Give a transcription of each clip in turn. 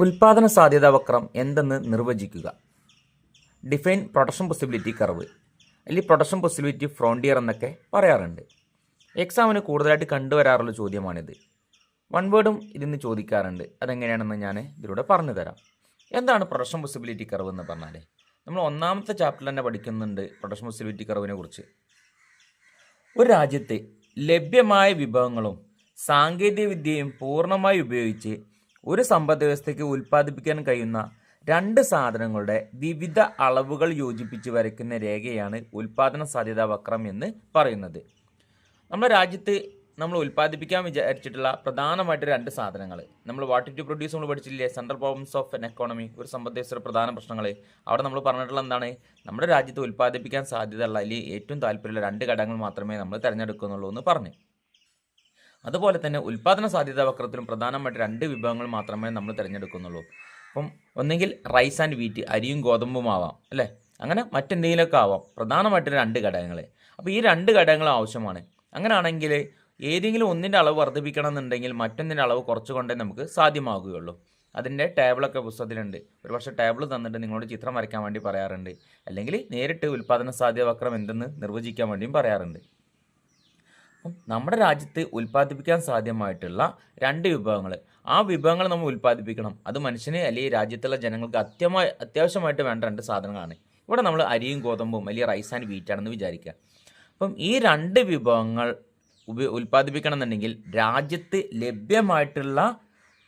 ഉൽപാദന സാധ്യതാ വക്രം എന്തെന്ന് നിർവചിക്കുക. ഡിഫൈൻ പ്രൊഡക്ഷൻ പോസിബിലിറ്റി കർവ് അല്ലെങ്കിൽ പ്രൊഡക്ഷൻ പോസിബിലിറ്റി ഫ്രോണ്ടിയർ എന്നൊക്കെ പറയാറുണ്ട്. എക്സാമിന് കൂടുതലായിട്ട് കണ്ടുവരാറുള്ള ചോദ്യമാണിത്. വൺ വേർഡും ഇതിന്ന് ചോദിക്കാറുണ്ട്. അതെങ്ങനെയാണെന്ന് ഞാൻ ഇതിലൂടെ പറഞ്ഞു തരാം എന്താണ് പ്രൊഡക്ഷൻ പോസിബിലിറ്റി കർവ് എന്ന് പറഞ്ഞാൽ? നമ്മൾ ഒന്നാമത്തെ ചാപ്റ്ററിൽ തന്നെ പഠിക്കുന്നുണ്ട് പ്രൊഡക്ഷൻ പോസിബിലിറ്റി കർവിനെ കുറിച്ച്. ഒരു രാജ്യത്തെ ലഭ്യമായ വിഭവങ്ങളും സാങ്കേതികവിദ്യയും പൂർണമായി ഉപയോഗിച്ച് ഒരു സമ്പദ് വ്യവസ്ഥയ്ക്ക് ഉൽപ്പാദിപ്പിക്കാൻ കഴിയുന്ന രണ്ട് സാധനങ്ങളുടെ വിവിധ അളവുകൾ യോജിപ്പിച്ച് വരയ്ക്കുന്ന രേഖയാണ് ഉൽപാദന സാധ്യതാ വക്രം എന്ന് പറയുന്നത്. നമ്മുടെ രാജ്യത്ത് നമ്മൾ ഉൽപ്പാദിപ്പിക്കാൻ വിചാരിച്ചിട്ടുള്ള പ്രധാനമായിട്ട് രണ്ട് സാധനങ്ങൾ. നമ്മൾ വാട്ട് ടു പ്രൊഡ്യൂസ് നമ്മൾ പഠിച്ചില്ലേ central problems of an economy ഒരു സമ്പദ് വ്യവസ്ഥയുടെ പ്രധാന പ്രശ്നങ്ങൾ. അവിടെ നമ്മൾ പറഞ്ഞിട്ടുള്ള എന്താണ്? നമ്മുടെ രാജ്യത്ത് ഉൽപ്പാദിപ്പിക്കാൻ സാധ്യതയുള്ള അല്ലെങ്കിൽ ഏറ്റവും താല്പര്യമുള്ള രണ്ട് ഘടകങ്ങൾ മാത്രമേ നമ്മൾ തിരഞ്ഞെടുക്കുന്നുള്ളൂ എന്ന് പറഞ്ഞു. അതുപോലെ തന്നെ ഉൽപ്പാദന സാധ്യതാ വക്രത്തിലും പ്രധാനമായിട്ട് രണ്ട് വിഭവങ്ങൾ മാത്രമേ നമ്മൾ തിരഞ്ഞെടുക്കുന്നുള്ളൂ. അപ്പം ഒന്നെങ്കിൽ റൈസ് ആൻഡ് വീറ്റ് അരിയും ഗോതമ്പും ആവാം അല്ലേ? അങ്ങനെ മറ്റെന്തെങ്കിലുമൊക്കെ ആവാം. പ്രധാനമായിട്ട് രണ്ട് ഘടകങ്ങൾ അപ്പോൾ ഈ രണ്ട് ഘടകങ്ങൾ ആവശ്യമാണ്. അങ്ങനെയാണെങ്കിൽ ഏതെങ്കിലും ഒന്നിന്റെ അളവ് വർദ്ധിപ്പിക്കണം എന്നുണ്ടെങ്കിൽ മറ്റൊന്നിന്റെ അളവ് കുറച്ചുകൊണ്ടേ നമുക്ക് സാധ്യമാകുകയുള്ളൂ അതിന്റെ ടേബിളൊക്കെ പുസ്തകത്തിലുണ്ട്. ഒരു പക്ഷേ ടേബിൾ തന്നിട്ട് നിങ്ങളോട് ചിത്രം വരയ്ക്കാൻ വേണ്ടി പറയാറുണ്ട്. അല്ലെങ്കിൽ നേരിട്ട് ഉൽപ്പാദന സാധ്യത വക്രം എന്തെന്ന് നിർവചിക്കാൻ വേണ്ടിയും പറയാറുണ്ട്. നമ്മുടെ രാജ്യത്ത് ഉൽപ്പാദിപ്പിക്കാൻ സാധ്യമായിട്ടുള്ള രണ്ട് വിഭവങ്ങൾ. ആ വിഭവങ്ങൾ നമ്മൾ ഉൽപ്പാദിപ്പിക്കണം. അത് മനുഷ്യന് അല്ലെങ്കിൽ രാജ്യത്തുള്ള ജനങ്ങൾക്ക് അത്യമായി അത്യാവശ്യമായിട്ട് വേണ്ട രണ്ട് സാധനങ്ങളാണ്. ഇവിടെ നമ്മൾ അരിയും ഗോതമ്പും അല്ലെങ്കിൽ റൈസ് ആൻഡ് വീറ്റ് ആണെന്ന് വിചാരിക്കുക. അപ്പം ഈ രണ്ട് വിഭവങ്ങൾ ഉപ ഉൽപ്പാദിപ്പിക്കണം എന്നുണ്ടെങ്കിൽ രാജ്യത്ത് ലഭ്യമായിട്ടുള്ള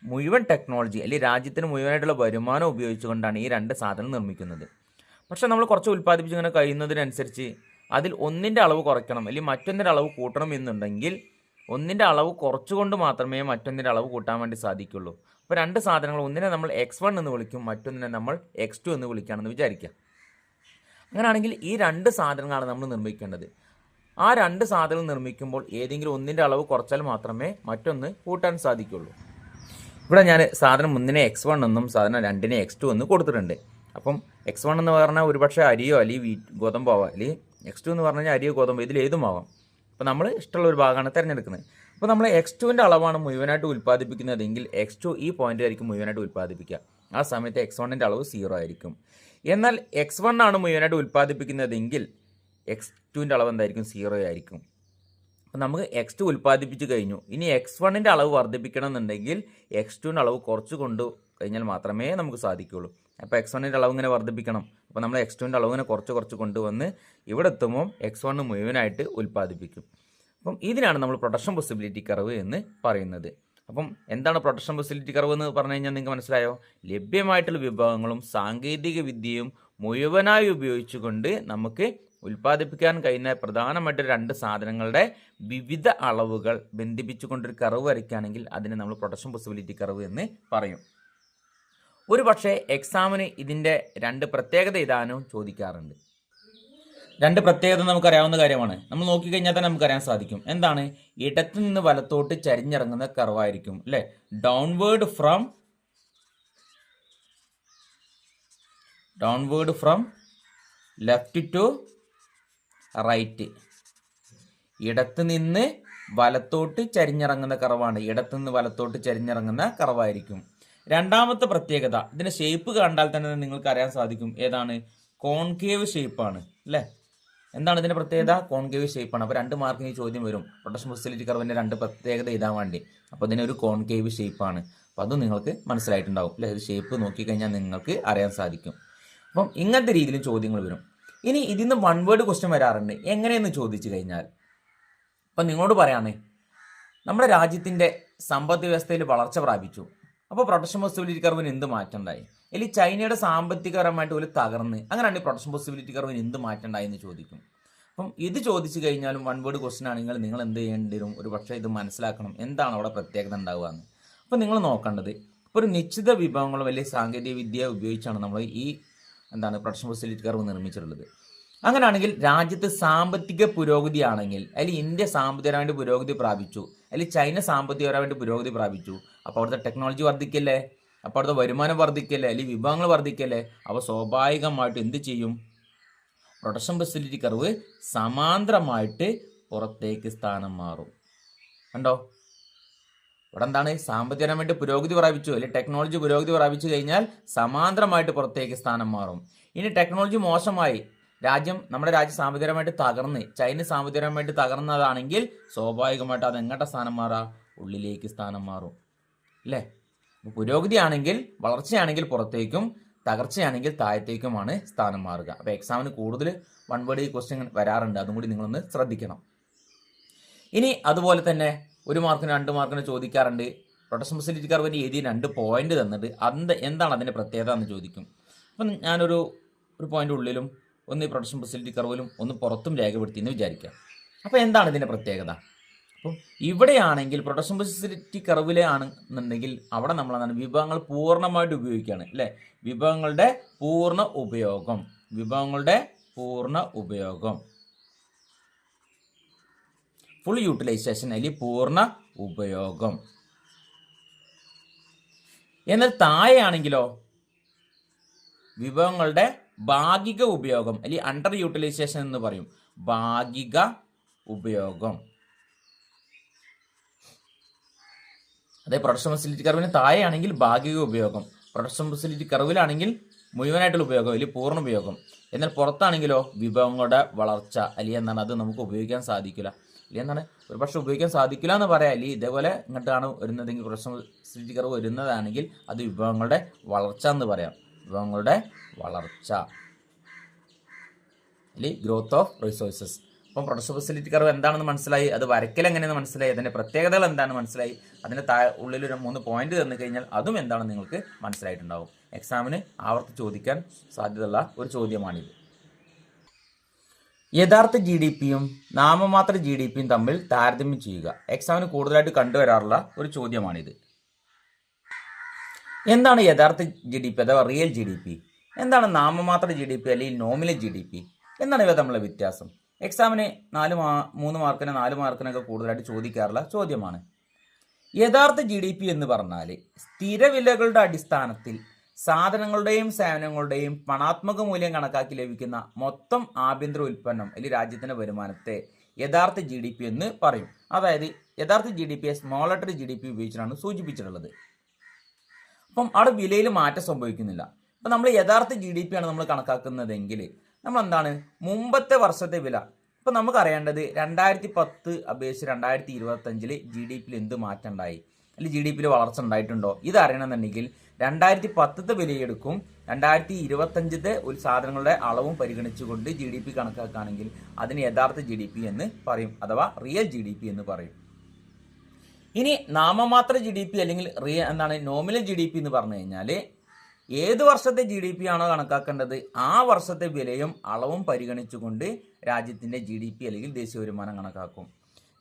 മുഴുവൻ ടെക്നോളജി അല്ലെങ്കിൽ രാജ്യത്തിന് മുഴുവനായിട്ടുള്ള വരുമാനം ഉപയോഗിച്ചുകൊണ്ടാണ് ഈ രണ്ട് സാധനം നിർമ്മിക്കുന്നത്. പക്ഷേ നമ്മൾ കുറച്ച് ഉൽപ്പാദിപ്പിച്ചിങ്ങനെ കഴിയുന്നതിനനുസരിച്ച് അതിൽ ഒന്നിന്റെ അളവ് കുറയ്ക്കണം അല്ലെങ്കിൽ മറ്റൊന്നിന്റെ അളവ് കൂട്ടണം എന്നുണ്ടെങ്കിൽ ഒന്നിന്റെ അളവ് കുറച്ചുകൊണ്ട് മാത്രമേ മറ്റൊന്നിന്റെ അളവ് കൂട്ടാൻ വേണ്ടി സാധിക്കുള്ളൂ. അപ്പോൾ രണ്ട് സാധനങ്ങൾ ഒന്നിനെ നമ്മൾ എക്സ് വൺ എന്ന് വിളിക്കും മറ്റൊന്നിനെ നമ്മൾ എക്സ് ടു എന്ന് വിളിക്കുകയാണെന്ന് വിചാരിക്കുക. അങ്ങനെയാണെങ്കിൽ ഈ രണ്ട് സാധനങ്ങളാണ് നമ്മൾ നിർമ്മിക്കേണ്ടത്. ആ രണ്ട് സാധനങ്ങൾ നിർമ്മിക്കുമ്പോൾ ഏതെങ്കിലും ഒന്നിന്റെ അളവ് കുറച്ചാൽ മാത്രമേ മറ്റൊന്ന് കൂട്ടാൻ സാധിക്കുള്ളൂ. ഇവിടെ ഞാൻ സാധനം ഒന്നിനെ എക്സ് വൺ എന്നും സാധനം രണ്ടിനെ എക്സ് ടു എന്ന് കൊടുത്തിട്ടുണ്ട്. അപ്പം എക്സ് വൺ എന്ന് പറഞ്ഞാൽ ഒരുപക്ഷെ അരിയോ അല്ലെങ്കിൽ വീ ഗോതമ്പോ അല്ലെങ്കിൽ എക്സ് ടു എന്ന് പറഞ്ഞു കഴിഞ്ഞാൽ അരിയോ ഗോതമ്പോ ഇതിൽ ഏതുമാവാം അപ്പോൾ നമ്മൾ ഇഷ്ടമുള്ള ഒരു ഭാഗമാണ് തിരഞ്ഞെടുക്കുന്നത്. അപ്പോൾ നമ്മൾ എക്സ് ടുവിന്റെ അളവാണ് മുഴുവനായിട്ട് ഉൽപ്പാദിപ്പിക്കുന്നതെങ്കിൽ എക്സ് ടു ഈ പോയിന്റിലായിരിക്കും മുഴുവനായിട്ട് ഉൽപ്പാദിപ്പിക്കുക. ആ സമയത്ത് എക്സ് വണ്ണിന്റെ അളവ് സീറോ ആയിരിക്കും. എന്നാൽ എക്സ് വൺ ആണ് മുഴുവനായിട്ട് ഉൽപ്പാദിപ്പിക്കുന്നതെങ്കിൽ എക്സ് ടുവിന്റെ അളവ് എന്തായിരിക്കും? സീറോ ആയിരിക്കും. അപ്പോൾ നമുക്ക് എക്സ് ടു ഉൽപ്പാദിപ്പിച്ച് കഴിഞ്ഞു. ഇനി എക്സ് വണ്ണിന്റെ അളവ് വർദ്ധിപ്പിക്കണം എന്നുണ്ടെങ്കിൽ എക്സ് ടുവിന്റെ അളവ് കുറച്ച് കൊണ്ടു കഴിഞ്ഞാൽ മാത്രമേ നമുക്ക് സാധിക്കുകയുള്ളൂ. അപ്പോൾ എക്സ് വണ്ണിന്റെ അളവ് ഇങ്ങനെ വർദ്ധിപ്പിക്കണം. അപ്പോൾ നമ്മൾ എക്സ് ടുവിന്റെ അളവ് ഇങ്ങനെ കുറച്ച് കുറച്ച് കൊണ്ടുവന്ന് ഇവിടെ എത്തുമ്പോൾ എക്സ് വണ്ണ് മുഴുവനായിട്ട് ഉൽപ്പാദിപ്പിക്കും. അപ്പം ഇതിനാണ് നമ്മൾ പ്രൊഡക്ഷൻ പോസിബിലിറ്റി കർവ് എന്ന് പറയുന്നത്. അപ്പം എന്താണ് പ്രൊഡക്ഷൻ പോസിബിലിറ്റി കർവ് എന്ന് പറഞ്ഞു കഴിഞ്ഞാൽ നിങ്ങൾക്ക് മനസ്സിലായോ? ലഭ്യമായിട്ടുള്ള വിഭവങ്ങളും സാങ്കേതിക വിദ്യയും മുഴുവനായി ഉപയോഗിച്ചുകൊണ്ട് നമുക്ക് ഉൽപ്പാദിപ്പിക്കാൻ കഴിയുന്ന പ്രധാനമായിട്ട് രണ്ട് സാധനങ്ങളുടെ വിവിധ അളവുകൾ ബന്ധിപ്പിച്ചുകൊണ്ടൊരു കർവ് വരയ്ക്കുകയാണെങ്കിൽ അതിനെ നമ്മൾ പ്രൊഡക്ഷൻ പോസിബിലിറ്റി കർവ് എന്ന് പറയും. ഒരു പക്ഷേ എക്സാമിന് ഇതിന്റെ രണ്ട് പ്രത്യേകത ഇതാനും ചോദിക്കാറുണ്ട്. രണ്ട് പ്രത്യേകത നമുക്കറിയാവുന്ന കാര്യമാണ്. നമ്മൾ നോക്കിക്കഴിഞ്ഞാൽ തന്നെ നമുക്കറിയാൻ സാധിക്കും. എന്താണ്? ഇടത്തു നിന്ന് വലത്തോട്ട് ചരിഞ്ഞിറങ്ങുന്ന കർവായിരിക്കും അല്ലേ? Downward from downward from left to right ഇടത്ത് നിന്ന് വലത്തോട്ട് ചരിഞ്ഞിറങ്ങുന്ന കറവാണ് ഇടത്തുനിന്ന് വലത്തോട്ട് ചരിഞ്ഞിറങ്ങുന്ന കറവായിരിക്കും രണ്ടാമത്തെ പ്രത്യേകത ഇതിന്റെ ഷേപ്പ് കണ്ടാൽ തന്നെ നിങ്ങൾക്ക് അറിയാൻ സാധിക്കും ഏതാണ്? കോൺകേവ് ഷേപ്പാണ് അല്ലേ? എന്താണ് ഇതിന്റെ പ്രത്യേകത? കോൺകേവ് ഷേപ്പാണ് അപ്പോൾ രണ്ട് മാർക്കിന് ഈ ചോദ്യം വരും. പ്രൊട്ടക്ഷൻ ഫെസിലിറ്റി കർവിന്റെ രണ്ട് പ്രത്യേകത ഇതാൻ വേണ്ടി. അപ്പോൾ ഇതിനൊരു കോൺകേവ് ഷേപ്പാണ് അപ്പോൾ അതും നിങ്ങൾക്ക് മനസ്സിലായിട്ടുണ്ടാവും അല്ലേ? ഇത് ഷേപ്പ് നോക്കിക്കഴിഞ്ഞാൽ നിങ്ങൾക്ക് അറിയാൻ സാധിക്കും. അപ്പം ഇങ്ങനത്തെ രീതിയിലും ചോദ്യങ്ങൾ വരും. ഇനി ഇതിൽ നിന്ന് വൺ വേർഡ് ക്വസ്റ്റ്യൻ വരാറുണ്ട്. എങ്ങനെയെന്ന് ചോദിച്ചു കഴിഞ്ഞാൽ അപ്പം നിങ്ങളോട് പറയാമേ നമ്മുടെ രാജ്യത്തിന്റെ സമ്പദ് വ്യവസ്ഥയിൽ വളർച്ച പ്രാപിച്ചു. അപ്പോൾ പ്രൊട്ടക്ഷൻ പോസിബിലിറ്റി കർവിന് എന്ത് മാറ്റം ഉണ്ടായി അല്ലെങ്കിൽ ചൈനയുടെ സാമ്പത്തികപരമായിട്ട് ഒരു തകർന്ന് അങ്ങനെയാണ് പ്രൊട്ടക്ഷൻ പോസിബിലിറ്റി കർവിന് എന്ത് മാറ്റം ഉണ്ടായി എന്ന് ചോദിക്കും. അപ്പം ഇത് ചോദിച്ചു കഴിഞ്ഞാലും വൺ വേർഡ് ക്വസ്റ്റൻ ആണെങ്കിൽ നിങ്ങൾ എന്ത് ചെയ്യേണ്ടി വരും? ഒരു പക്ഷേ ഇത് മനസ്സിലാക്കണം. എന്താണ് അവിടെ പ്രത്യേകത ഉണ്ടാവുക എന്ന്. അപ്പോൾ നിങ്ങൾ നോക്കേണ്ടത് ഇപ്പോൾ ഒരു നിശ്ചിത വിഭവങ്ങളും വലിയ സാങ്കേതിക വിദ്യ ഉപയോഗിച്ചാണ് നമ്മൾ ഈ എന്താണ് പ്രൊട്ടക്ഷൻ പോസിബിലിറ്റി കർവ് നിർമ്മിച്ചിട്ടുള്ളത്. അങ്ങനെയാണെങ്കിൽ രാജ്യത്ത് സാമ്പത്തിക പുരോഗതി ആണെങ്കിൽ അല്ലെങ്കിൽ ഇന്ത്യ സാമ്പത്തികപരമായിട്ട് പുരോഗതി പ്രാപിച്ചു അല്ലെങ്കിൽ ചൈന സാമ്പത്തികപരമായിട്ട് പുരോഗതി പ്രാപിച്ചു അപ്പോൾ അവിടുത്തെ ടെക്നോളജി വർദ്ധിക്കല്ലേ? അപ്പോൾ അവിടുത്തെ വരുമാനം വർദ്ധിക്കല്ലേ? അല്ലെങ്കിൽ വിഭവങ്ങൾ വർദ്ധിക്കല്ലേ? അപ്പോൾ സ്വാഭാവികമായിട്ട് എന്ത് ചെയ്യും? പ്രൊഡക്ഷൻ ഫെസിലിറ്റി കർവ് സമാന്തരമായിട്ട് പുറത്തേക്ക് സ്ഥാനം മാറും. കണ്ടോ? ഇവിടെ എന്താണ്? സാമ്പത്തികപരമായിട്ട് പുരോഗതി പ്രാപിച്ചു അല്ലെങ്കിൽ ടെക്നോളജി പുരോഗതി പ്രാപിച്ചു കഴിഞ്ഞാൽ സമാന്തരമായിട്ട് പുറത്തേക്ക് സ്ഥാനം മാറും. ഇനി ടെക്നോളജി മോശമായി രാജ്യം നമ്മുടെ രാജ്യം സാമ്പത്തികപരമായിട്ട് തകർന്ന് ചൈന സാമ്പത്തികപരമായിട്ട് തകർന്നതാണെങ്കിൽ സ്വാഭാവികമായിട്ട് അത് എങ്ങോട്ടെ സ്ഥാനം മാറാം? ഉള്ളിലേക്ക് സ്ഥാനം മാറും. അല്ലേ? പുരോഗതിയാണെങ്കിൽ വളർച്ചയാണെങ്കിൽ പുറത്തേക്കും തകർച്ചയാണെങ്കിൽ താഴത്തേക്കുമാണ് സ്ഥാനം മാറുക. അപ്പോൾ എക്സാമിന് കൂടുതൽ വൺ വേർഡ് ക്വസ്റ്റ്യൻ വരാറുണ്ട്. അതും കൂടി നിങ്ങളൊന്ന് ശ്രദ്ധിക്കണം. ഇനി അതുപോലെ തന്നെ ഒരു മാർക്കിന് രണ്ട് മാർക്കിന് ചോദിക്കാറുണ്ട്. പ്രൊട്ടക്ഷൻ ഫെസിലിറ്റി കർവിന് എഴുതി രണ്ട് പോയിന്റ് തന്നിട്ട് അത് എന്താണ് അതിന്റെ പ്രത്യേകത എന്ന് ചോദിക്കും. അപ്പം ഞാനൊരു ഒരു പോയിന്റ് ഉള്ളിലും ഒന്ന് ഈ പ്രൊഡക്ഷൻ ഫെസിലിറ്റി കർവിലും ഒന്ന് പുറത്തും രേഖപ്പെടുത്തി എന്ന് വിചാരിക്കാം അപ്പോൾ എന്താണ് ഇതിന്റെ പ്രത്യേകത? അപ്പം ഇവിടെയാണെങ്കിൽ പ്രൊഡക്ഷൻ ഫെസിലിറ്റി കർവിലെ ആണെന്നുണ്ടെങ്കിൽ അവിടെ നമ്മൾ എന്താണ് വിഭവങ്ങൾ പൂർണമായിട്ട് ഉപയോഗിക്കുകയാണ് അല്ലേ? വിഭവങ്ങളുടെ പൂർണ ഉപയോഗം വിഭവങ്ങളുടെ പൂർണ ഉപയോഗം. ഫുൾ യൂട്ടിലൈസേഷൻ അല്ലെങ്കിൽ പൂർണ ഉപയോഗം. എന്നാൽ താഴെയാണെങ്കിലോ വിഭവങ്ങളുടെ ഭാഗിക ഉപയോഗം അല്ലെങ്കിൽ അണ്ടർ യൂട്ടിലൈസേഷൻ എന്ന് പറയും. ഭാഗിക ഉപയോഗം. അതെ പ്രൊഡക്ഷൻ ഫെസിലിറ്റി കർവിന് താഴെയാണെങ്കിൽ ഭാഗിക ഉപയോഗം പ്രൊഡക്ഷൻ ഫെസിലിറ്റി കർവിലാണെങ്കിൽ മുഴുവനായിട്ടുള്ള ഉപയോഗം അല്ലെങ്കിൽ പൂർണ ഉപയോഗം. എന്നാൽ പുറത്താണെങ്കിലോ വിഭവങ്ങളുടെ വളർച്ച അല്ലെങ്കിൽ എന്താണ് അത് നമുക്ക് ഉപയോഗിക്കാൻ സാധിക്കില്ല. അല്ലെങ്കിൽ എന്താണ് ഒരു പക്ഷേ ഉപയോഗിക്കാൻ സാധിക്കില്ല എന്ന് പറയാം. അല്ലെങ്കിൽ ഇതേപോലെ ഇങ്ങോട്ടാണ് വരുന്നതെങ്കിൽ പ്രൊഡക്ഷൻ ഫെസിലിറ്റി കർവ് വരുന്നതാണെങ്കിൽ അത് വിഭവങ്ങളുടെ വളർച്ച എന്ന് പറയാം. വിഭവങ്ങളുടെ വളർച്ച. അല്ലെങ്കിൽ ഗ്രോത്ത് ഓഫ് റിസോഴ്സസ് അപ്പം പ്രൊഡക്ഷൻ ഫെസിലിറ്റി കർവ് എന്താണെന്ന് മനസ്സിലായി? അത് വരയ്ക്കൽ എങ്ങനെയെന്ന് മനസ്സിലായി? അതിന്റെ പ്രത്യേകതകൾ എന്താണെന്ന് മനസ്സിലായി? അതിന്റെ താ ഉള്ളിൽ ഒരു മൂന്ന് പോയിന്റ് തന്നു കഴിഞ്ഞാൽ അതും എന്താണെന്ന് നിങ്ങൾക്ക് മനസ്സിലായിട്ടുണ്ടാവും. എക്സാമിന് ആവർത്തി ചോദിക്കാൻ സാധ്യതയുള്ള ഒരു ചോദ്യമാണിത്. യഥാർത്ഥ ജി ഡി പിയും നാമമാത്ര ജി ഡി പിയും തമ്മിൽ താരതമ്യം ചെയ്യുക. എക്സാമിന് കൂടുതലായിട്ട് കണ്ടുവരാറുള്ള ഒരു ചോദ്യമാണിത്. എന്താണ് യഥാർത്ഥ ജി ഡി പി അഥവാ റിയൽ ജി ഡി പി എന്താണ് നാമമാത്ര ജി ഡി പി അല്ലെങ്കിൽ നോമിനൽ ജി ഡി പി എന്താണ് ഇവ തമ്മിലുള്ള വ്യത്യാസം? എക്സാമിന് നാല് മാ മൂന്ന് മാർക്കിന് നാല് മാർക്കിനൊക്കെ കൂടുതലായിട്ട് ചോദിക്കാറുള്ള ചോദ്യമാണ്. യഥാർത്ഥ ജി ഡി പി എന്ന് പറഞ്ഞാൽ സ്ഥിരവിലകളുടെ അടിസ്ഥാനത്തിൽ സാധനങ്ങളുടെയും സേവനങ്ങളുടെയും പണാത്മക മൂല്യം കണക്കാക്കി ലഭിക്കുന്ന മൊത്തം ആഭ്യന്തര ഉൽപ്പന്നം അല്ലെങ്കിൽ രാജ്യത്തിന്റെ വരുമാനത്തെ യഥാർത്ഥ ജി ഡി പി എന്ന് പറയും. അതായത് യഥാർത്ഥ ജി ഡി പിയെ small letter G D P ഉപയോഗിച്ചിട്ടാണ് സൂചിപ്പിച്ചിട്ടുള്ളത്. അപ്പം അവിടെ വിലയിൽ മാറ്റം സംഭവിക്കുന്നില്ല. അപ്പം നമ്മൾ യഥാർത്ഥ ജി ഡി പി ആണ് നമ്മൾ കണക്കാക്കുന്നതെങ്കിൽ നമ്മൾ എന്താണ് മുമ്പത്തെ വർഷത്തെ വില. ഇപ്പം നമുക്ക് അറിയേണ്ടത് രണ്ടായിരത്തി പത്ത് അപേക്ഷിച്ച് രണ്ടായിരത്തി ഇരുപത്തഞ്ചിൽ ജി ഡി പിയിൽ എന്ത് മാറ്റം ഉണ്ടായി? അല്ലെങ്കിൽ ജി ഡി പിയിൽ വളർച്ച ഉണ്ടായിട്ടുണ്ടോ? ഇത് അറിയണമെന്നുണ്ടെങ്കിൽ രണ്ടായിരത്തി പത്തത്തെ വിലയെടുക്കും രണ്ടായിരത്തി ഇരുപത്തഞ്ചത്തെ ഒരു സാധനങ്ങളുടെ അളവും പരിഗണിച്ചുകൊണ്ട് ജി ഡി പി കണക്കാക്കുകയാണെങ്കിൽ അതിന് യഥാർത്ഥ ജി ഡി പി എന്ന് പറയും അഥവാ റിയൽ ജി ഡി പി എന്ന് പറയും. ഇനി നാമമാത്ര ജി ഡി പി അല്ലെങ്കിൽ റിയ എന്താണ്? നോമിനൽ ജി ഡി പി എന്ന് പറഞ്ഞു കഴിഞ്ഞാൽ ഏത് വർഷത്തെ ജി ഡി പി ആണോ കണക്കാക്കേണ്ടത് ആ വർഷത്തെ വിലയും അളവും പരിഗണിച്ചുകൊണ്ട് രാജ്യത്തിന്റെ ജി ഡി പി അല്ലെങ്കിൽ ദേശീയ വരുമാനം കണക്കാക്കും.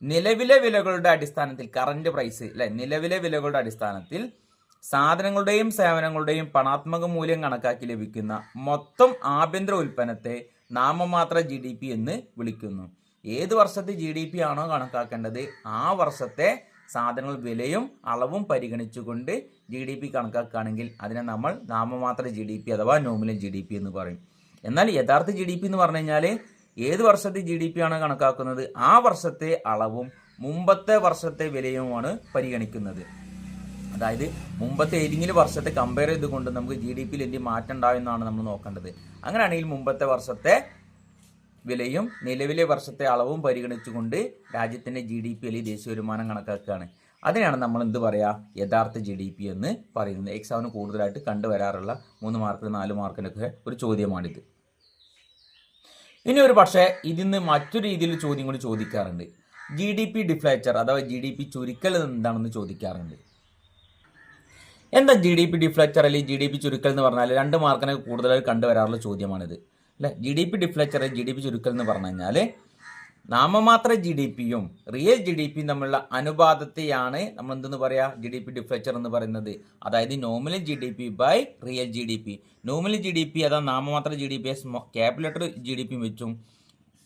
നിലവിലെ വിലകളുടെ അടിസ്ഥാനത്തിൽ കറന്റ് പ്രൈസ് അല്ലെ നിലവിലെ വിലകളുടെ അടിസ്ഥാനത്തിൽ സാധനങ്ങളുടെയും സേവനങ്ങളുടെയും പണാത്മക മൂല്യം കണക്കാക്കി ലഭിക്കുന്ന മൊത്തം ആഭ്യന്തര ഉൽപ്പന്നത്തെ നാമമാത്ര ജി ഡി പി എന്ന് വിളിക്കുന്നു. ഏത് വർഷത്തെ ജി ഡി പി ആണോ കണക്കാക്കേണ്ടത് ആ വർഷത്തെ സാധനങ്ങൾ വിലയും അളവും പരിഗണിച്ചുകൊണ്ട് ജി ഡി പി കണക്കാക്കുകയാണെങ്കിൽ അതിനെ നമ്മൾ നാമമാത്ര ജി ഡി പി അഥവാ നോമിനൽ ജി ഡി പി എന്ന് പറയും. എന്നാൽ യഥാർത്ഥ ജി ഡി പി എന്ന് പറഞ്ഞു കഴിഞ്ഞാൽ ഏത് വർഷത്തെ ജി ഡി പി ആണ് കണക്കാക്കുന്നത്? ആ വർഷത്തെ അളവും മുമ്പത്തെ വർഷത്തെ വിലയുമാണ് പരിഗണിക്കുന്നത്. അതായത് മുമ്പത്തെ ഏതെങ്കിലും വർഷത്തെ കമ്പയർ ചെയ്തുകൊണ്ട് നമുക്ക് ജി ഡി പിയിൽ എന്തെങ്കിലും മാറ്റം ഉണ്ടാവുമെന്നാണ് നമ്മൾ നോക്കേണ്ടത്. അങ്ങനെയാണെങ്കിൽ മുമ്പത്തെ വർഷത്തെ വിലയും നിലവിലെ വർഷത്തെ അളവും പരിഗണിച്ചുകൊണ്ട് രാജ്യത്തിന്റെ ജി ഡി പി അല്ലെങ്കിൽ ദേശീയ വരുമാനം കണക്കാക്കുകയാണ്. അതിനാണ് നമ്മൾ എന്ത് പറയുക യഥാർത്ഥ ജി ഡി പി എന്ന് പറയുന്നത്. എക്സാമിന് കൂടുതലായിട്ട് കണ്ടുവരാറുള്ള മൂന്ന് മാർക്കിന് നാല് മാർക്കിനൊക്കെ ഒരു ചോദ്യമാണിത്. ഇനി ഒരു പക്ഷേ ഇതിൽ നിന്ന് മറ്റൊരു രീതിയിൽ ചോദ്യം കൂടി ചോദിക്കാറുണ്ട്. ജി ഡി പി ഡിഫ്ലേച്ചർ അഥവാ ജി ഡി പി ചുരുക്കൽ എന്താണെന്ന് ചോദിക്കാറുണ്ട്. എന്താ ജി ഡി പി ഡിഫ്ലേച്ചർ അല്ലെങ്കിൽ ജി ഡി പി ചുരുക്കൽ എന്ന് പറഞ്ഞാൽ രണ്ട് മാർക്കിനൊക്കെ കൂടുതലായി കണ്ടുവരാറുള്ള ചോദ്യമാണിത്. അല്ലെ G D P deflator G D P ചുരുക്കൽ എന്ന് പറഞ്ഞു കഴിഞ്ഞാൽ നാമമാത്ര ജി ഡി പിയും റിയൽ ജി ഡി പിയും തമ്മിലുള്ള അനുപാതത്തെയാണ് നമ്മൾ എന്തെന്ന് പറയുക ജി ഡി പി ഡിഫ്ലക്ചർ എന്ന് പറയുന്നത് അതായത് nominal G D P by real G D P nominal G D P അതാ നാമമാത്ര G D P capital G D P വെച്ചും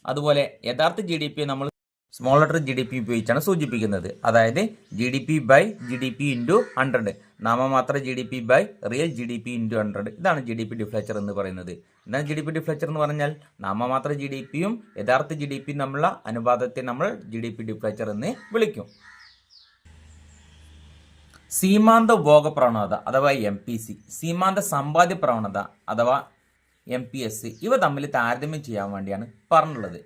അതുപോലെ യഥാർത്ഥ ജി ഡി പി നമ്മൾ small letter G D P ഉപയോഗിച്ചാണ് സൂചിപ്പിക്കുന്നത് അതായത് G D P by G D P into hundred നാമമാത്ര G D P by real G D P into hundred ഇതാണ് G D P deflator എന്ന് പറയുന്നത്. എന്താണ് G D P deflator എന്ന് പറഞ്ഞാൽ നാമമാത്ര ജി ഡി പിയും യഥാർത്ഥ ജി ഡി പിയും തമ്മിലുള്ള അനുപാതത്തെ നമ്മൾ ജി ഡി പി ഡിഫ്ലേച്ചർ എന്ന് വിളിക്കും. സീമാന്ത ഉപഭോഗ പ്രവണത അഥവാ എം പി സി സീമാന്ത സമ്പാദ്യ പ്രവണത അഥവാ എം പി എസ് സി ഇവ തമ്മിൽ താരതമ്യം ചെയ്യാൻ വേണ്ടിയാണ് പറഞ്ഞുള്ളത്.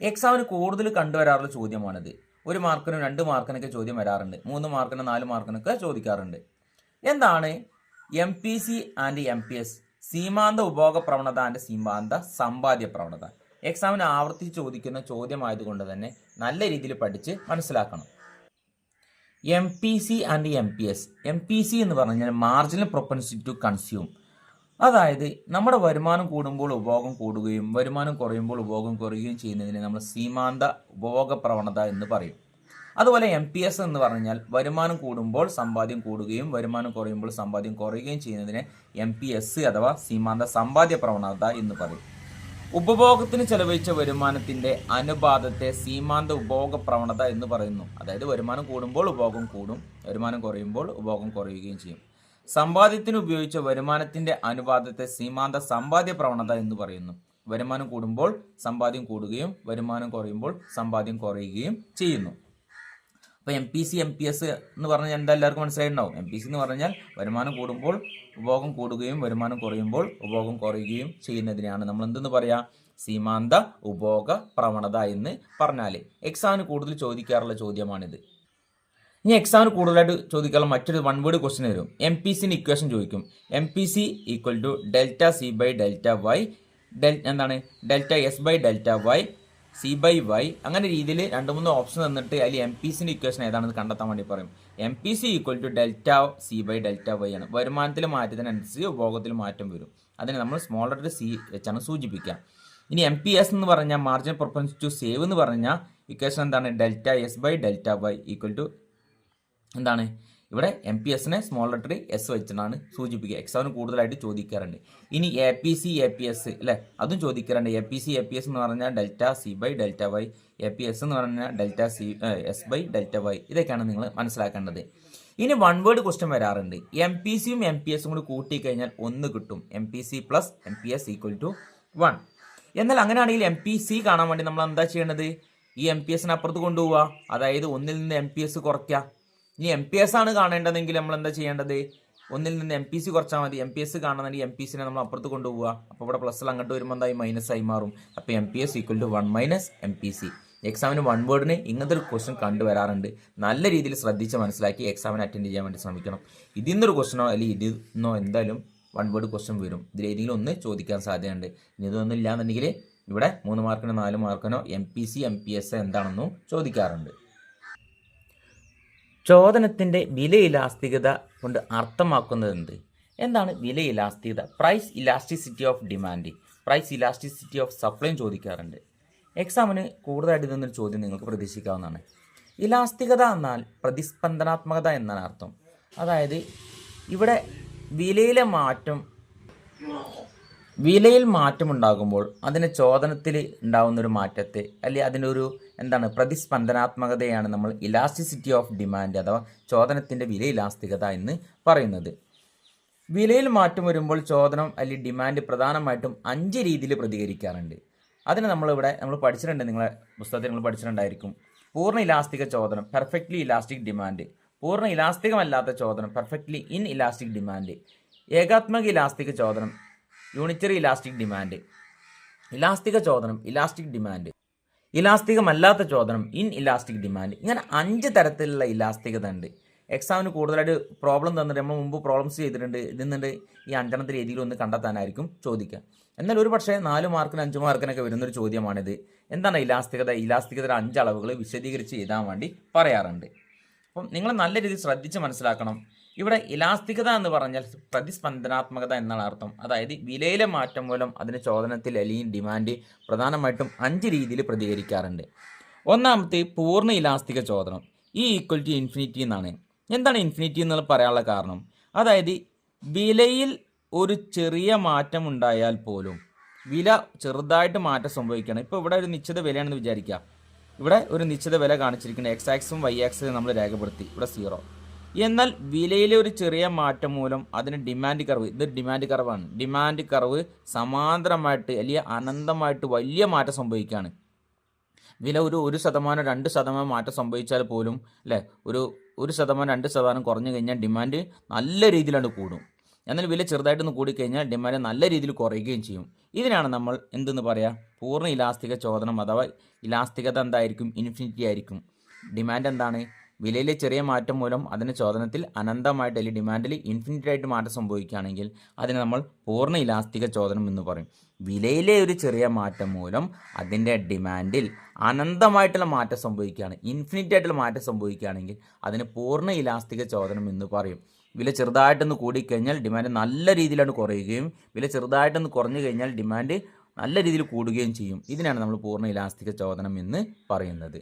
എക്സാമിന് കൂടുതൽ കണ്ടുവരാറുള്ള ചോദ്യമാണിത്. ഒരു മാർക്കിനും രണ്ട് മാർക്കിനൊക്കെ ചോദ്യം വരാറുണ്ട്. മൂന്ന് മാർക്കിനും നാല് മാർക്കിനൊക്കെ ചോദിക്കാറുണ്ട്. എന്താണ് M P C and M P S സീമാന്ത ഉപഭോഗ പ്രവണത ആൻഡ് സീമാന്ത സമ്പാദ്യ പ്രവണത. എക്സാമിന് ആവർത്തിച്ച് ചോദിക്കുന്ന ചോദ്യമായതുകൊണ്ട് തന്നെ നല്ല രീതിയിൽ പഠിച്ച് മനസ്സിലാക്കണം. M P C and M P S M P C എന്ന് പറഞ്ഞാൽ മാർജിനൽ പ്രൊപ്പൻസിറ്റി ടു കൺസ്യൂം അതായത് നമ്മുടെ വരുമാനം കൂടുമ്പോൾ ഉപഭോഗം കൂടുകയും വരുമാനം കുറയുമ്പോൾ ഉപഭോഗം കുറയുകയും ചെയ്യുന്നതിനെ നമ്മൾ സീമാന്ത ഉപഭോഗ പ്രവണത എന്ന് പറയും. അതുപോലെ എം പി എസ് എന്ന് പറഞ്ഞാൽ വരുമാനം കൂടുമ്പോൾ സമ്പാദ്യം കൂടുകയും വരുമാനം കുറയുമ്പോൾ സമ്പാദ്യം കുറയുകയും ചെയ്യുന്നതിനെ എം പി എസ് അഥവാ സീമാന്ത സമ്പാദ്യ പ്രവണത എന്ന് പറയും. ഉപഭോഗത്തിന് ചെലവഴിച്ച വരുമാനത്തിന്റെ അനുപാതത്തെ സീമാന്ത ഉപഭോഗ പ്രവണത എന്ന് പറയുന്നു. അതായത് വരുമാനം കൂടുമ്പോൾ ഉപഭോഗം കൂടും വരുമാനം കുറയുമ്പോൾ ഉപഭോഗം കുറയുകയും ചെയ്യും. സമ്പാദ്യത്തിന് ഉപയോഗിച്ച വരുമാനത്തിന്റെ അനുപാതത്തെ സീമാന്ത സമ്പാദ്യ പ്രവണത എന്ന് പറയുന്നു. വരുമാനം കൂടുമ്പോൾ സമ്പാദ്യം കൂടുകയും വരുമാനം കുറയുമ്പോൾ സമ്പാദ്യം കുറയുകയും ചെയ്യുന്നു. അപ്പോൾ M P C M P S എന്ന് പറഞ്ഞാൽ എന്താ എല്ലാവർക്കും മനസ്സിലായിട്ടുണ്ടാവും. എം പി സി എന്ന് പറഞ്ഞാൽ വരുമാനം കൂടുമ്പോൾ ഉപഭോഗം കൂടുകയും വരുമാനം കുറയുമ്പോൾ ഉപഭോഗം കുറയുകയും ചെയ്യുന്നതിനെയാണ് നമ്മൾ എന്തെന്ന് പറയാ? സീമാന്ത ഉപഭോഗ പ്രവണത എന്ന് പറഞ്ഞാൽ എക്സാമിന് കൂടുതൽ ചോദിക്കാറുള്ള ചോദ്യമാണിത്. ഇനി എക്സാമിന് കൂടുതലായിട്ട് ചോദിക്കാനുള്ള മറ്റൊരു വൺ വേർഡ് ക്വസ്റ്റ്യൻ വരും. എം പി സിന് ഇക്വേഷൻ ചോദിക്കും. M P C equal to delta C by delta Y del എന്താണ്? Delta S by delta Y C by Y അങ്ങനെ രീതിയിൽ രണ്ട് മൂന്ന് ഓപ്ഷൻ തന്നിട്ട് അതിൽ എം പി സിന്റെ ഇക്വേഷൻ ഏതാണെന്ന് കണ്ടെത്താൻ വേണ്ടി പറയും. M P C equal to delta C by delta Y ആണ്. വരുമാനത്തിൽ മാറ്റത്തിനനുസരിച്ച് ഉപഭോഗത്തിൽ മാറ്റം വരും. അതിന് നമ്മൾ ലെറ്റർ സി വെച്ചാണ് സൂചിപ്പിക്കുക. ഇനി എം പി എസ് എന്ന് പറഞ്ഞാൽ മാർജിൻ പ്രൊപ്പൻസ് ടു സേവ് എന്ന് പറഞ്ഞാൽ ഇക്വേഷൻ എന്താണ്? Delta S by delta Y equal to എന്താണ്? ഇവിടെ എം പി എസിനെ സ്മോൾ ലെറ്റർ എസ് വെച്ചിട്ടാണ് സൂചിപ്പിക്കുക. എക്സാമിന് കൂടുതലായിട്ട് ചോദിക്കാറുണ്ട്. ഇനി A P C A P S അല്ലേ അതും ചോദിക്കാറുണ്ട്. A P C A P S എന്ന് പറഞ്ഞാൽ delta C by delta Y A P S എന്ന് പറഞ്ഞാൽ delta C S by delta Y ഇതൊക്കെയാണ് നിങ്ങൾ മനസ്സിലാക്കേണ്ടത്. ഇനി വൺ വേർഡ് ക്വസ്റ്റ്യൻ വരാറുണ്ട്. എം പി സിയും എം പി എസും കൂടി കൂട്ടിക്കഴിഞ്ഞാൽ ഒന്ന് കിട്ടും. M P C plus M P S equal to one എന്നാൽ അങ്ങനെയാണെങ്കിൽ എം പി സി കാണാൻ വേണ്ടി നമ്മൾ എന്താ ചെയ്യേണ്ടത്? ഈ എം പി എസിന് അപ്പുറത്ത് കൊണ്ടുപോവുക. അതായത് ഒന്നിൽ നിന്ന് എം പി എസ് കുറയ്ക്കുക. ഇനി എം പി എസ് ആണ് കാണേണ്ടതെങ്കിൽ നമ്മൾ എന്താ ചെയ്യേണ്ടത്? ഒന്നിൽ നിന്ന് എം പി സി കുറച്ചാൽ മതി. എം പി എസ് കാണുന്നുണ്ടെങ്കിൽ എം പി സിനെ നമ്മൾ അപ്പുറത്ത് കൊണ്ടുപോവുക. അപ്പോൾ ഇവിടെ പ്ലസ്സിൽ അങ്ങോട്ട് വരുമ്പോൾ എന്തായി? മൈനസ് ആയി മാറും. അപ്പോൾ M P S equal to one minus M P C എക്സാമിന് വൺ വേർഡിന് ഇങ്ങനത്തെ ഒരു ക്വസ്റ്റൻ കണ്ടുവരാറുണ്ട്. നല്ല രീതിയിൽ ശ്രദ്ധിച്ച് മനസ്സിലാക്കി എക്സാമിന് അറ്റൻഡ് ചെയ്യാൻ വേണ്ടി ശ്രമിക്കണം. ഇതിൽ നിന്നൊരു ക്വസ്റ്റനോ അല്ലെങ്കിൽ ഇതിൽ നിന്നോ എന്തായാലും വൺ വേർഡ് ക്വസ്റ്റൻ വരും. ഇതിൽ ഏതെങ്കിലും ഒന്ന് ചോദിക്കാൻ സാധ്യതയുണ്ട്. ഇനി ഇതൊന്നും ഇല്ലാന്നുണ്ടെങ്കിൽ ഇവിടെ മൂന്ന് മാർക്കിനോ നാല് മാർക്കിനോ M P C M P S എന്താണെന്നും ചോദിക്കാറുണ്ട്. ചോദനത്തിന്റെ വില ഇലാസ്തികത കൊണ്ട് അർത്ഥമാക്കുന്നത് എന്ത് എന്താണ് വില ഇലാസ്തികത price elasticity of demand price elasticity of സപ്ലൈയും ചോദിക്കാറുണ്ട്. എക്സാമിന് കൂടുതലായിട്ട് ഇതൊന്നൊരു ചോദ്യം നിങ്ങൾക്ക് പ്രതീക്ഷിക്കാവുന്നതാണ്. ഇലാസ്തികത എന്നാൽ പ്രതിസ്പന്ദനാത്മകത എന്നാണ് അർത്ഥം. അതായത് ഇവിടെ വിലയിലെ മാറ്റം വിലയിൽ മാറ്റമുണ്ടാകുമ്പോൾ അതിന് ചോദനത്തിൽ ഉണ്ടാകുന്നൊരു മാറ്റത്തെ അല്ലെങ്കിൽ അതിനൊരു എന്താണ് പ്രതിസ്പന്ദനാത്മകതയാണ് നമ്മൾ ഇലാസ്റ്റിസിറ്റി ഓഫ് ഡിമാൻഡ് അഥവാ ചോദനത്തിന്റെ വില ഇലാസ്തികത എന്ന് പറയുന്നത്. വിലയിൽ മാറ്റം വരുമ്പോൾ ചോദനം അല്ലെങ്കിൽ ഡിമാൻഡ് പ്രധാനമായിട്ടും അഞ്ച് രീതിയിൽ പ്രതികരിക്കാറുണ്ട്. അതിന് നമ്മളിവിടെ നമ്മൾ പഠിച്ചിട്ടുണ്ട് നിങ്ങളെ പുസ്തകത്തിൽ നിങ്ങൾ പഠിച്ചിട്ടുണ്ടായിരിക്കും. പൂർണ ഇലാസ്തിക ചോദനം പെർഫെക്റ്റ്ലി ഇലാസ്റ്റിക് ഡിമാൻഡ് പൂർണ ഇലാസ്തികമല്ലാത്ത ചോദനം പെർഫെക്റ്റ്ലി ഇൻ ഇലാസ്റ്റിക് ഡിമാൻഡ് ഏകാത്മക ഇലാസ്തിക ചോദനം യൂണിറ്ററി ഇലാസ്റ്റിക് ഡിമാൻഡ് ഇലാസ്തിക ചോദനം ഇലാസ്റ്റിക് ഡിമാൻഡ് ഇലാസ്തികമല്ലാത്ത ചോദനം ഇൻ ഇലാസ്റ്റിക് ഡിമാൻഡ്. ഇങ്ങനെ അഞ്ച് തരത്തിലുള്ള ഇലാസ്തികത ഉണ്ട് എക്സാമിന് കൂടുതലായിട്ട് പ്രോബ്ലം തന്നിട്ട് നമ്മൾ മുമ്പ് പ്രോബ്ലംസ് ചെയ്തിട്ടുണ്ട് ഇതിന്നുണ്ട് ഈ അഞ്ചെണ്ണത്തിൽ രീതിയിൽ ഒന്ന് കണ്ടെത്താനായിരിക്കും ചോദിക്കുക. എന്നാൽ ഒരു പക്ഷേ നാല് മാർക്കിന് അഞ്ച് മാർക്കിനൊക്കെ വരുന്നൊരു ചോദ്യമാണിത്. എന്താണ് ഇലാസ്തികത? ഇലാസ്തികതയുടെ അഞ്ച് അളവുകൾ വിശദീകരിച്ച് എഴുതാൻ വേണ്ടി പറയാറുണ്ട്. അപ്പം നിങ്ങൾ നല്ല രീതിയിൽ ശ്രദ്ധിച്ച് മനസ്സിലാക്കണം. ഇവിടെ ഇലാസ്തികത എന്ന് പറഞ്ഞാൽ പ്രതിസ്പന്ദനാത്മകത എന്നാണ് അർത്ഥം. അതായത് വിലയിലെ മാറ്റം മൂലം അതിന് ചോദനത്തിൽ അല്ലെങ്കിൽ ഡിമാൻഡ് പ്രധാനമായിട്ടും അഞ്ച് രീതിയിൽ പ്രതികരിക്കാറുണ്ട്. ഒന്നാമത്തെ പൂർണ ഇലാസ്തിക ചോദനം. ഈ ഈക്വൽ ടു ഇൻഫിനിറ്റി എന്നാണ്. എന്താണ് ഇൻഫിനിറ്റി എന്നുള്ള പറയാനുള്ള കാരണം? അതായത് വിലയിൽ ഒരു ചെറിയ മാറ്റം ഉണ്ടായാൽ പോലും വില ചെറുതായിട്ട് മാറ്റം സംഭവിക്കണം ഇപ്പോൾ ഇവിടെ ഒരു നിശ്ചിത വിലയാണെന്ന് വിചാരിക്കുക. ഇവിടെ ഒരു നിശ്ചിത വില കാണിച്ചിരിക്കുന്നത് എക്സ് ആക്സും വൈ ആക്സും നമ്മൾ രേഖപ്പെടുത്തി. ഇവിടെ സീറോ എന്നാൽ വിലയിലെ ഒരു ചെറിയ മാറ്റം മൂലം അതിന് ഡിമാൻഡ് കർവ് ഇത് ഡിമാൻഡ് കർവാണ് ഡിമാൻഡ് കർവ് സമാന്തരമായിട്ട് അല്ലെങ്കിൽ അനന്തമായിട്ട് വലിയ മാറ്റം സംഭവിക്കുകയാണ്. വില ഒരു ഒരു ശതമാനം രണ്ട് ശതമാനം മാറ്റം സംഭവിച്ചാൽ പോലും അല്ലേ ഒരു ഒരു ശതമാനം രണ്ട് ശതമാനം കുറഞ്ഞു കഴിഞ്ഞാൽ ഡിമാൻഡ് നല്ല രീതിയിലാണ് കൂടും. എന്നാൽ വില ചെറുതായിട്ടൊന്ന് കൂടിക്കഴിഞ്ഞാൽ ഡിമാൻഡ് നല്ല രീതിയിൽ കുറയുകയും ചെയ്യും. ഇതിനാണ് നമ്മൾ എന്തെന്ന് പറയുക പൂർണ ഇലാസ്തിക ചോദനം അഥവാ ഇലാസ്തികത എന്തായിരിക്കും? ഇൻഫിനിറ്റി ആയിരിക്കും. ഡിമാൻഡ് എന്താണ്? വിലയിലെ ചെറിയ മാറ്റം മൂലം അതിന് ചോദനത്തിൽ അനന്തമായിട്ട് അല്ലെങ്കിൽ ഡിമാൻഡിൽ ഇൻഫിനിറ്റ് ആയിട്ട് മാറ്റം സംഭവിക്കുകയാണെങ്കിൽ അതിനെ നമ്മൾ പൂർണ ഇലാസ്തിക ചോദനം എന്ന് പറയും. വിലയിലെ ഒരു ചെറിയ മാറ്റം മൂലം അതിന്റെ ഡിമാൻഡിൽ അനന്തമായിട്ടുള്ള മാറ്റം സംഭവിക്കുകയാണ്. ഇൻഫിനിറ്റ് ആയിട്ടുള്ള മാറ്റം സംഭവിക്കുകയാണെങ്കിൽ അതിന് പൂർണ ഇലാസ്തിക ചോദനം എന്ന് പറയും. വില ചെറുതായിട്ടൊന്ന് കൂടിക്കഴിഞ്ഞാൽ ഡിമാൻഡ് നല്ല രീതിയിലാണ് കുറയുകയും വില ചെറുതായിട്ടൊന്ന് കുറഞ്ഞു കഴിഞ്ഞാൽ ഡിമാൻഡ് നല്ല രീതിയിൽ കൂടുകയും ചെയ്യും. ഇതിനാണ് നമ്മൾ പൂർണ ഇലാസ്തിക ചോദനം എന്ന് പറയുന്നത്.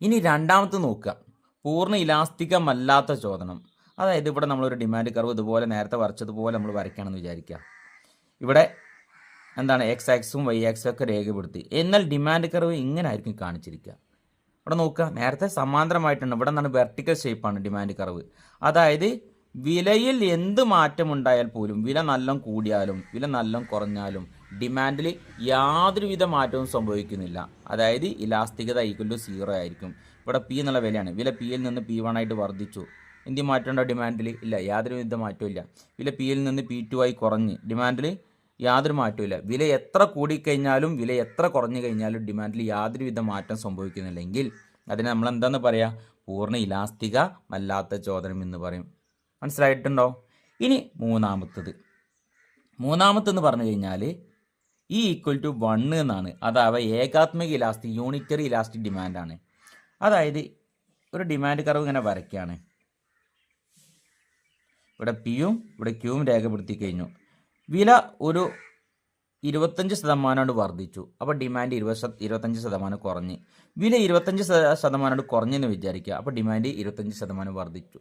ഇനി രണ്ടാമത്തെ നോക്കുക. പൂർണ ഇലാസ്തികമല്ലാത്ത ചോദനം. അതായത് ഇവിടെ നമ്മളൊരു ഡിമാൻഡ് കർവ് ഇതുപോലെ നേരത്തെ വരച്ചതുപോലെ നമ്മൾ വരയ്ക്കണമെന്ന് വിചാരിക്കുക. ഇവിടെ എന്താണ് എക്സ് ആക്സും വൈ ആക്സും ഒക്കെ രേഖപ്പെടുത്തി. എന്നാൽ ഡിമാൻഡ് കർവ് ഇങ്ങനെ ആയിരിക്കും കാണിച്ചിരിക്കുക. ഇവിടെ നോക്കുക. നേരത്തെ സമാന്തരമായിട്ടുണ്ട്. ഇവിടെ നിന്നാണ് വെർട്ടിക്കൽ ഷേപ്പാണ് ഡിമാൻഡ് കർവ് അതായത് വിലയിൽ എന്ത് മാറ്റമുണ്ടായാൽ പോലും വില നല്ലം കൂടിയാലും വില നല്ലം കുറഞ്ഞാലും ഡിമാൻഡിൽ യാതൊരുവിധ മാറ്റവും സംഭവിക്കുന്നില്ല. അതായത് ഇലാസ്തികത ഈക്വൽ സീറോ ആയിരിക്കും. ഇവിടെ പി എന്നുള്ള വിലയാണ്. വില പിയിൽ നിന്ന് പി വൺ ആയിട്ട് വർദ്ധിച്ചു. എന്ത് മാറ്റമുണ്ടോ ഡിമാൻഡിൽ ഇല്ല യാതൊരുവിധ മാറ്റവും ഇല്ല വില പിയിൽ നിന്ന് പി ടു ആയി കുറഞ്ഞ് ഡിമാൻഡിൽ യാതൊരു മാറ്റവും വില എത്ര കൂടിക്കഴിഞ്ഞാലും വില എത്ര കുറഞ്ഞു കഴിഞ്ഞാലും ഡിമാൻഡിൽ യാതൊരുവിധ മാറ്റം സംഭവിക്കുന്നില്ലെങ്കിൽ അതിനെ നമ്മൾ എന്താണെന്ന് പറയുക പൂർണ ഇലാസ്തിക അല്ലാത്ത ചോദനം എന്ന് പറയും. മനസ്സിലായിട്ടുണ്ടോ? ഇനി മൂന്നാമത്തത്. മൂന്നാമത്തെന്ന് പറഞ്ഞു കഴിഞ്ഞാൽ ഈ ഈക്വൽ ടു വണ്ണ് എന്നാണ്. അതാവ ഏകാത്മിക ഇലാസ്റ്റിക് യൂണിറ്ററി ഇലാസ്റ്റിക് ഡിമാൻഡാണ് അതായത് ഒരു ഡിമാൻഡ് കർവ് ഇങ്ങനെ വരയ്ക്കുകയാണ് ഇവിടെ പിയും ഇവിടെ ക്യൂവും രേഖപ്പെടുത്തി കഴിഞ്ഞു. വില ഒരു ഇരുപത്തഞ്ച് ശതമാനമാണ് വർദ്ധിച്ചു. അപ്പോൾ ഡിമാൻഡ് ഇരുപത് ഇരുപത്തഞ്ച് ശതമാനം കുറഞ്ഞ്. വില ഇരുപത്തഞ്ച് ശത- ശതമാനമാണ് കുറഞ്ഞെന്ന് വിചാരിക്കുക. അപ്പോൾ ഡിമാൻഡ് ഇരുപത്തഞ്ച് ശതമാനം വർദ്ധിച്ചു.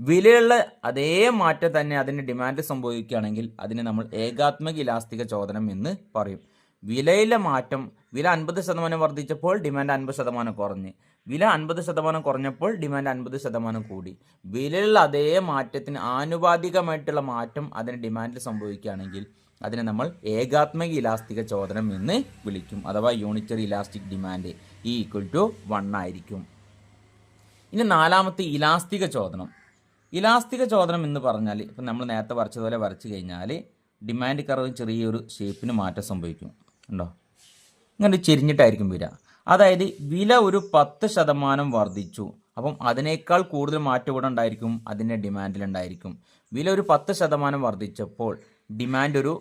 വിലയുള്ള അതേ മാറ്റം തന്നെ അതിന് ഡിമാൻഡ് സംഭവിക്കുകയാണെങ്കിൽ അതിനെ നമ്മൾ ഏകാത്മക ഇലാസ്തിക ചോദനം എന്ന് പറയും. വിലയിലെ മാറ്റം വില അൻപത് ശതമാനം വർദ്ധിച്ചപ്പോൾ ഡിമാൻഡ് അൻപത് ശതമാനം കുറഞ്ഞ്. വില അൻപത് ശതമാനം കുറഞ്ഞപ്പോൾ ഡിമാൻഡ് അൻപത് ശതമാനം കൂടി. വിലയുള്ള അതേ മാറ്റത്തിന് ആനുപാതികമായിട്ടുള്ള മാറ്റം അതിന് ഡിമാൻഡിൽ സംഭവിക്കുകയാണെങ്കിൽ അതിനെ നമ്മൾ ഏകാത്മക ഇലാസ്തിക ചോദനം എന്ന് വിളിക്കും. അഥവാ യൂണിറ്ററി ഇലാസ്റ്റിക് ഡിമാൻഡ് ഈ ഈക്വൽ ടു വൺ ആയിരിക്കും. ഇനി നാലാമത്തെ ഇലാസ്തിക ചോദനം. ഇലാസ്തിക ചോദനം എന്ന് പറഞ്ഞാൽ ഇപ്പം നമ്മൾ നേരത്തെ വരച്ചതുപോലെ വരച്ചു കഴിഞ്ഞാൽ ഡിമാൻഡ് കർവ് ചെറിയൊരു ഷേപ്പിന് മാറ്റം സംഭവിക്കും. ഉണ്ടോ ഇങ്ങനെ ചെരിഞ്ഞിട്ടായിരിക്കും വരിക. അതായത് വില ഒരു പത്ത് ശതമാനം വർദ്ധിച്ചു. അപ്പം അതിനേക്കാൾ കൂടുതൽ മാറ്റം ഇവിടെ ഉണ്ടായിരിക്കും അതിന്റെ ഡിമാൻഡിലുണ്ടായിരിക്കും വില ഒരു പത്ത് ശതമാനം വർദ്ധിച്ചപ്പോൾ ഡിമാൻഡ് ഒരു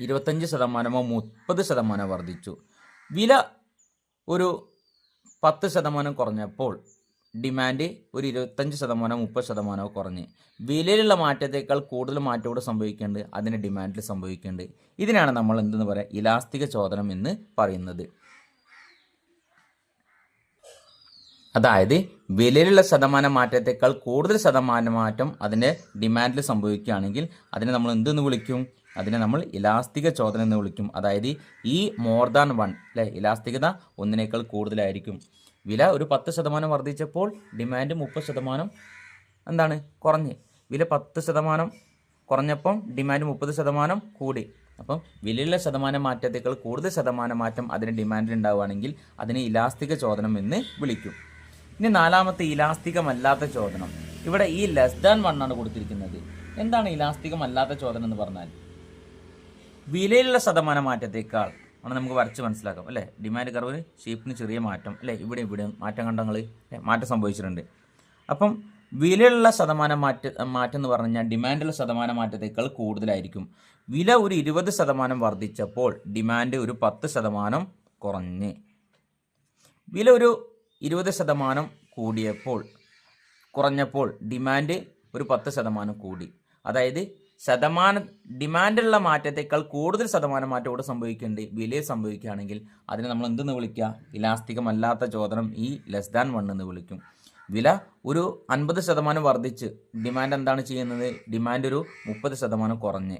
ഇരുപത്തഞ്ച് ശതമാനമോ മുപ്പത് ശതമാനമോ വർദ്ധിച്ചു. വില ഒരു പത്ത് ശതമാനം കുറഞ്ഞപ്പോൾ ഡിമാൻഡ് ഒരു ഇരുപത്തഞ്ച് ശതമാനം മുപ്പത് ശതമാനമോ കുറഞ്ഞ്. വിലയിലുള്ള മാറ്റത്തേക്കാൾ കൂടുതൽ മാറ്റം സംഭവിക്കേണ്ടത് അതിന് ഡിമാൻഡിൽ സംഭവിക്കേണ്ടത്. ഇതിനാണ് നമ്മൾ എന്തെന്ന് പറയാം ഇലാസ്തിക ചോദനം എന്ന് പറയുന്നത്. അതായത് വിലയിലുള്ള ശതമാന മാറ്റത്തേക്കാൾ കൂടുതൽ ശതമാന മാറ്റം അതിന്റെ ഡിമാൻഡിൽ സംഭവിക്കുകയാണെങ്കിൽ അതിനെ നമ്മൾ എന്തെന്ന് വിളിക്കും? അതിനെ നമ്മൾ ഇലാസ്തിക ചോദനം എന്ന് വിളിക്കും. അതായത് ഈ മോർ ദാൻ വൺ അല്ലേ? ഇലാസ്തികത ഒന്നിനേക്കാൾ കൂടുതലായിരിക്കും. വില ഒരു പത്ത് ശതമാനം വർദ്ധിച്ചപ്പോൾ ഡിമാൻഡ് മുപ്പത് ശതമാനം എന്താണ്? കുറഞ്ഞ്. വില പത്ത് ശതമാനം കുറഞ്ഞപ്പം ഡിമാൻഡ് മുപ്പത് ശതമാനം കൂടി. അപ്പം വിലയുള്ള ശതമാനം മാറ്റത്തേക്കാൾ കൂടുതൽ ശതമാനം മാറ്റം അതിന് ഡിമാൻഡിൽ ഉണ്ടാവുകയാണെങ്കിൽ അതിനെ ഇലാസ്തിക ചോദനം എന്ന് വിളിക്കും. ഇനി നാലാമത്തെ ഇലാസ്തികമല്ലാത്ത ചോദനം. ഇവിടെ ഈ ലെസ് ദാൻ വൺ ആണ് കൊടുത്തിരിക്കുന്നത്. എന്താണ് ഇലാസ്തികമല്ലാത്ത ചോദനം എന്ന് പറഞ്ഞാൽ? വിലയിലുള്ള ശതമാന മാറ്റത്തേക്കാൾ ആണ് നമുക്ക് വരച്ച് മനസ്സിലാക്കാം അല്ലേ? ഡിമാൻഡ് കർവ് ഷേപ്പിന് ചെറിയ മാറ്റം അല്ലേ? ഇവിടെ ഇവിടെ മാറ്റം കണ്ടങ്ങൾ മാറ്റം സംഭവിച്ചിട്ടുണ്ട്. അപ്പം വിലയുള്ള ശതമാനം മാറ്റ മാറ്റം എന്ന് പറഞ്ഞു കഴിഞ്ഞാൽ ഡിമാൻഡുള്ള ശതമാന മാറ്റത്തേക്കാൾ കൂടുതലായിരിക്കും. വില ഒരു ഇരുപത് ശതമാനം വർദ്ധിച്ചപ്പോൾ ഡിമാൻഡ് ഒരു പത്ത് ശതമാനം കുറഞ്ഞ്. വില ഒരു ഇരുപത് ശതമാനം കൂടിയപ്പോൾ കുറഞ്ഞപ്പോൾ ഡിമാൻഡ് ഒരു പത്ത് ശതമാനം കൂടി. അതായത് ശതമാന ഡിമാൻഡുള്ള മാറ്റത്തേക്കാൾ കൂടുതൽ ശതമാനം മാറ്റം ഇവിടെ സംഭവിക്കുന്നുണ്ട്. വിലയിൽ സംഭവിക്കുകയാണെങ്കിൽ അതിനെ നമ്മൾ എന്തെന്ന് വിളിക്കുക? ഇലാസ്തികമല്ലാത്ത ചോദനം ഈ ലെസ് ദാൻ വൺ എന്ന് വിളിക്കും. വില ഒരു അൻപത് ശതമാനം വർദ്ധിച്ച് ഡിമാൻഡ് എന്താണ് ചെയ്യുന്നത്? ഡിമാൻഡ് ഒരു മുപ്പത് ശതമാനം കുറഞ്ഞ്.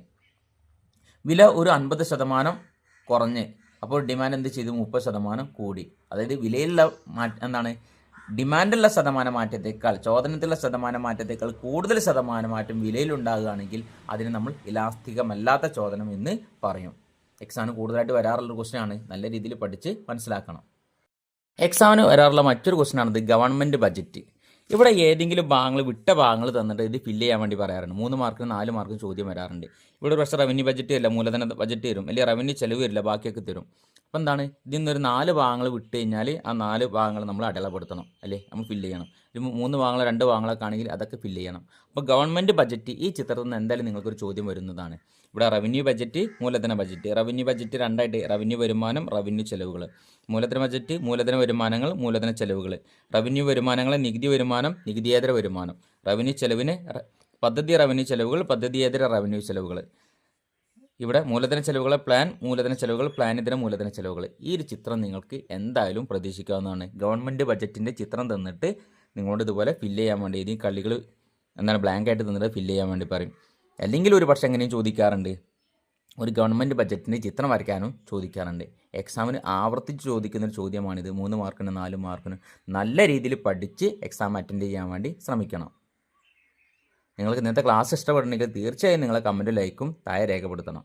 വില ഒരു അൻപത് ശതമാനം കുറഞ്ഞ്. അപ്പോൾ ഡിമാൻഡ് എന്ത് ചെയ്തു? മുപ്പത് ശതമാനം കൂടി. അതായത് വിലയിലുള്ള മാറ്റം എന്താണ്? ഡിമാൻഡുള്ള ശതമാന മാറ്റത്തേക്കാൾ ചോദനത്തിലുള്ള ശതമാന മാറ്റത്തേക്കാൾ കൂടുതൽ ശതമാന മാറ്റം വിലയിലുണ്ടാകുകയാണെങ്കിൽ അതിന് നമ്മൾ ഇലാസ്തികമല്ലാത്ത ചോദനം എന്ന് പറയും. എക്സാമിന് കൂടുതലായിട്ട് വരാറുള്ള ക്വസ്റ്റ്യൻ ആണ്. നല്ല രീതിയിൽ പഠിച്ച് മനസ്സിലാക്കണം. എക്സാമിന് വരാറുള്ള മറ്റൊരു ക്വസ്റ്റ്യൻ ആണത് ഗവൺമെന്റ് ബജറ്റ് ഇവിടെ ഏതെങ്കിലും ഭാഗങ്ങൾ വിട്ട ഭാഗങ്ങൾ തന്നിട്ട് ഇത് ഫില്ല് ചെയ്യാൻ വേണ്ടി പറയാറുണ്ട്. മൂന്ന് മാർക്കിന് നാല് മാർക്കിന് ചോദ്യം വരാറുണ്ട്. ഇവിടെ പക്ഷേ റവന്യൂ ബജറ്റ് അല്ല മൂലധന ബജറ്റ് തരും അല്ലെങ്കിൽ റവന്യൂ ചെലവ് വരില്ല ബാക്കിയൊക്കെ തരും. അപ്പോൾ എന്താണ്? ഇതിൽ നിന്നൊരു നാല് ഭാഗങ്ങൾ വിട്ട് കഴിഞ്ഞാൽ ആ നാല് ഭാഗങ്ങൾ നമ്മൾ അടയാളപ്പെടുത്തണം അല്ലേ? നമ്മൾ ഫില്ല് ചെയ്യണം. ഒരു മൂന്ന് ഭാഗങ്ങൾ രണ്ട് ഭാഗങ്ങളൊക്കെ ആണെങ്കിൽ അതൊക്കെ ഫില്ല് ചെയ്യണം. അപ്പോൾ ഗവൺമെന്റ് ബജറ്റ് ഈ ചിത്രത്തിൽ നിന്ന് എന്തായാലും നിങ്ങൾക്കൊരു ചോദ്യം വരുന്നതാണ്. ഇവിടെ റവന്യൂ ബജറ്റ് മൂലധന ബജറ്റ് റവന്യൂ ബജറ്റ് രണ്ടായിട്ട് റവന്യൂ വരുമാനം റവന്യൂ ചെലവുകൾ. മൂലധന ബജറ്റ് മൂലധന വരുമാനങ്ങൾ മൂലധന ചെലവുകൾ. റവന്യൂ വരുമാനങ്ങളെ നികുതി വരുമാനം നികുതിയേതര വരുമാനം. റവന്യൂ ചെലവിന് പദ്ധതി റവന്യൂ ചെലവുകൾ പദ്ധതിയേതര റവന്യൂ ചെലവുകൾ. ഇവിടെ മൂലധന ചെലവുകളെ പ്ലാൻ മൂലധന ചെലവുകൾ പ്ലാനിതര മൂലധന ചെലവുകൾ. ഈ ഒരു ചിത്രം നിങ്ങൾക്ക് എന്തായാലും പ്രതീക്ഷിക്കാവുന്നതാണ്. ഗവൺമെന്റ് ബജറ്റിന്റെ ചിത്രം തന്നിട്ട് നിങ്ങളോട് ഇതുപോലെ ഫില്ല് ചെയ്യാൻ വേണ്ടി ഈ കളികൾ എന്താണ് ബ്ലാങ്ക് ആയിട്ട് തന്നിട്ട് ഫില്ല് ചെയ്യാൻ വേണ്ടി പറയും. അല്ലെങ്കിൽ ഒരു പക്ഷേ എങ്ങനെയും ചോദിക്കാറുണ്ട്. ഒരു ഗവൺമെന്റ് ബജറ്റിന്റെ ചിത്രം വരയ്ക്കാനും ചോദിക്കാറുണ്ട്. എക്സാമിന് ആവർത്തിച്ച് ചോദിക്കുന്ന ഒരു ചോദ്യമാണിത്. മൂന്ന് മാർക്കിന് നാല് മാർക്കിന്. നല്ല രീതിയിൽ പഠിച്ച് എക്സാം അറ്റൻഡ് ചെയ്യാൻ വേണ്ടി ശ്രമിക്കണം. നിങ്ങൾക്ക് ഇന്നത്തെ ക്ലാസ് ഇഷ്ടപ്പെടുന്നെങ്കിൽ തീർച്ചയായും നിങ്ങളെ കമന്റ് ലൈക്കും താഴെ രേഖപ്പെടുത്തണം.